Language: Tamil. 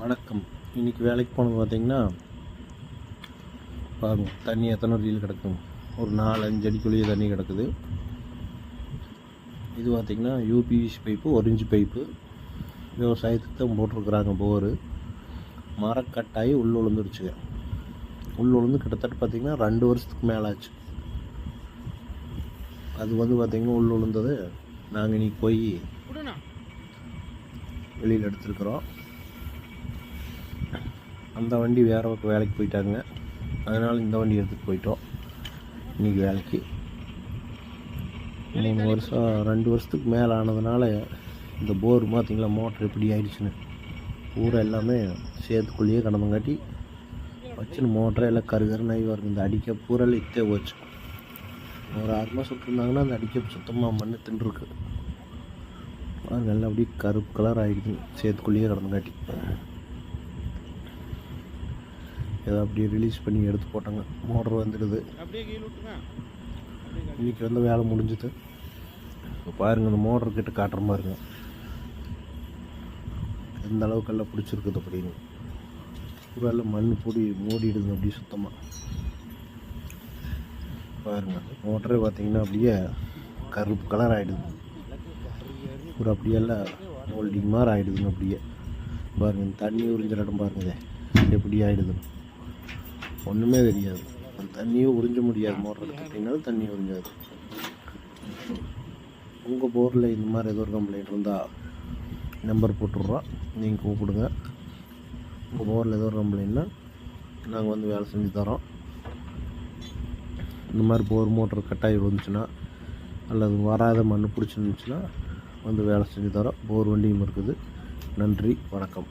வணக்கம். இன்னைக்கு வேலைக்கு போனது பார்த்தீங்கன்னா பாருங்க தண்ணி எத்தனை அடியில் கிடக்கும். ஒரு நாலு அஞ்சு அடிக்குள்ளேயே தண்ணி கிடக்குது. இது பார்த்திங்கன்னா யூபிவிசி பைப்பு ஒரு இன்ச்சு பைப்பு விவசாயத்துக்கு தான் போட்டிருக்குறாங்க போரு. மரக்கட்டாயி உள்ள விழுந்துருச்சுங்க உள்ள விழுந்து கிட்டத்தட்ட பார்த்திங்கன்னா ரெண்டு வருஷத்துக்கு மேலே ஆச்சு அது வந்து பார்த்திங்கன்னா உள்ள விழுந்தது நாங்கள் இன்னைக்கு போய் வெளியில் எடுத்துருக்குறோம். அந்த வண்டி வேற பக்கம் வேலைக்கு போயிட்டாங்க. அதனால் இந்த வண்டி எடுத்துகிட்டு போயிட்டோம். இன்றைக்கி வேலைக்கு. மூணு வருஷம் ரெண்டு வருஷத்துக்கு மேலே ஆனதுனால இந்த போர் பார்த்திங்களா மோட்ரு எப்படி ஆயிடுச்சுன்னு. பூரா எல்லாமே சேத்துக்குள்ளேயே கிடந்தங்காட்டி வச்சுன்னு மோட்டரை எல்லாம் கருகருன்னு ஆகி வருது. இந்த அடிக்க பூரா இத்தே போச்சு. ஒரு ஆறு மாதம் விட்டுருந்தாங்கன்னா அந்த அடிக்க சுத்தமாக மண் தின்றுருக்கு. நல்லா அப்படியே கருப்பு கலர் ஆகிடுது சேத்துக்குள்ளேயே கிடந்தங்காட்டி ஏதோ அப்படியே ரிலீஸ் பண்ணி எடுத்து போட்டாங்க. மோட்டர் வந்துடுது. இன்றைக்கி வந்து வேலை முடிஞ்சுது. இப்போ பாருங்கள் இந்த மோட்டர் கிட்ட காட்டுற பாருங்க எந்த அளவுக்கு எல்லாம் பிடிச்சிருக்குது அப்படின்னு. பூரா எல்லாம் மண் பொடி மூடிடுது அப்படியே சுத்தமாக பாருங்க மோட்டரே பார்த்தீங்கன்னா அப்படியே கருப்பு கலர் ஆகிடுது பூரா அப்படியே எல்லாம் ஹோல்டிங் மாதிரி ஆகிடுதுங்க அப்படியே. பாருங்க இந்த தண்ணி உறிஞ்சிற இடம் பாருங்க எப்படி ஆகிடுதுன்னு ஒன்றுமே தெரியாது. அந்த தண்ணியும் உறிஞ்ச முடியாது மோட்டர் எடுத்துட்டிங்கனாலும் தண்ணி உறிஞ்சாது. உங்கள் போரில் இந்த மாதிரி ஏதோ ஒரு கம்ப்ளைண்ட் இருந்தால் நம்பர் போட்டுடுறோம் நீங்கள் கூப்பிடுங்க. உங்கள் போரில் ஏதோ ஒரு கம்ப்ளைண்ட்னா நாங்கள் வந்து வேலை செஞ்சு தரோம். இந்த மாதிரி போர் மோட்டர் கட்டாகி விழுந்துச்சுன்னா அல்லது வராத மண் பிடிச்சிருந்துச்சுன்னா வந்து வேலை செஞ்சு தரோம். போர் வண்டியும் இருக்குது. நன்றி வணக்கம்.